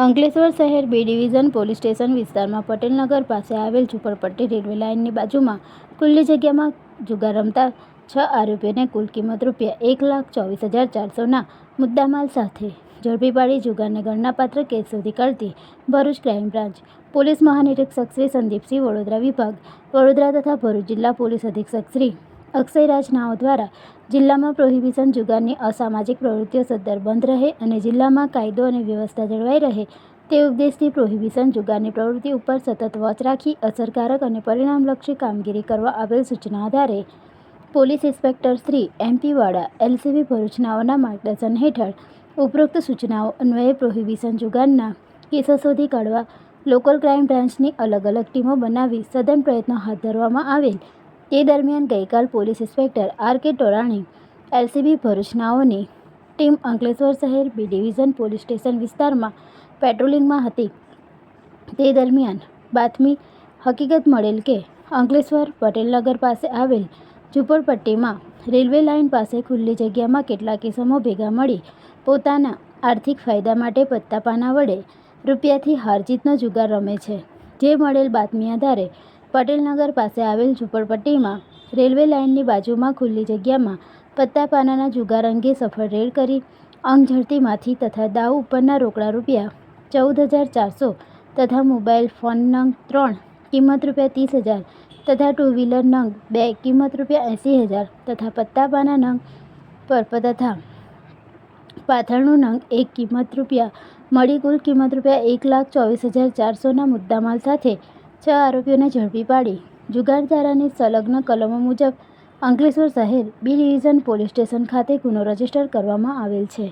અંકલેશ્વર શહેર B division police station વિસ્તારમાં પટેલનગર પાસે આવેલ ઝુંપડપટ્ટી રેલવે લાઇનની બાજુમાં ખુલ્લી જગ્યામાં જુગાર રમતા છ આરોપીઓને કુલ કિંમત રૂપિયા એક લાખ ચોવીસ હજાર ચારસોના મુદ્દામાલ સાથે ઝડપી પાડી જુગારને ગણનાપાત્ર કેસ શોધી કાઢતી ભરૂચ ક્રાઇમ બ્રાન્ચ. પોલીસ મહાનિરીક્ષક શ્રી સંદીપસિંહ વડોદરા વિભાગ, વડોદરા તથા ભરૂચ જિલ્લા પોલીસ અધિક્ષક શ્રી અક્ષયરાજ નાઓ દ્વારા જિલ્લામાં પ્રોહિબિશન જુગારની અસામાજિક પ્રવૃત્તિઓ સદ્ધર બંધ રહે અને જિલ્લામાં કાયદો અને વ્યવસ્થા જળવાઈ રહે તે ઉદ્દેશથી પ્રોહિબિશન જુગારની પ્રવૃત્તિ ઉપર સતત વોચ રાખી, અસરકારક અને પરિણામલક્ષી કામગીરી કરવા આવેલ સૂચના આધારે police inspector Shri MP Vada LCB ભરૂચનાઓના માર્ગદર્શન હેઠળ ઉપરોક્ત સૂચનાઓ અન્વયે પ્રોહિબિશન જુગારના કેસો શોધી કાઢવા, લોકલ ક્રાઇમ બ્રાન્ચની અલગ અલગ ટીમો બનાવી સઘન પ્રયત્નો હાથ ધરવામાં આવેલ તે દરમિયાન ગઈકાલ police inspector R K Torani, LCB ભરૂચનાઓની team Ankleshwar શહેર બી ડિવિઝન પોલીસ સ્ટેશન વિસ્તારમાં પેટ્રોલિંગમાં હતી. તે દરમિયાન બાતમી હકીકત મળેલ કે અંકલેશ્વર પટેલનગર પાસે આવેલ ઝૂંપડપટ્ટીમાં રેલવે લાઇન પાસે ખુલ્લી જગ્યામાં કેટલાક કિસમો ભેગા મળી પોતાના આર્થિક ફાયદા માટે પત્તા પાના વડે રૂપિયાથી હારજીતનો જુગાર રમે છે. જે મળેલ બાતમી આધારે પટેલનગર પાસે આવેલ ઝૂંપડપટ્ટીમાં રેલવે લાઇનની બાજુમાં ખુલ્લી જગ્યામાં પત્તા પાનાના જુગાર અંગે સફળ રેડ કરી અંગ ઝડતીમાંથી તથા દાવ ઉપરના રોકડા રૂપિયા ચૌદ હજાર ચારસો તથા મોબાઈલ ફોન નંગ ત્રણ, કિંમત રૂપિયા ત્રીસ હજાર તથા ટુ વ્હીલર નંગ બે, કિંમત રૂપિયા એંસી હજાર તથા પત્તા પાના નંગ પર તથા પાથરણું નંગ એક, કિંમત રૂપિયા, મળી કુલ કિંમત રૂપિયા એક લાખ ચોવીસ હજાર ચારસોના મુદ્દામાલ સાથે છ આરોપીઓને ઝડપી પાડી. જુગારધારાની સંલગ્ન કલમો મુજબ અંકલેશ્વર શહેર બી ડિવિઝન પોલીસ સ્ટેશન ખાતે ગુનો રજિસ્ટર કરવામાં આવેલ છે.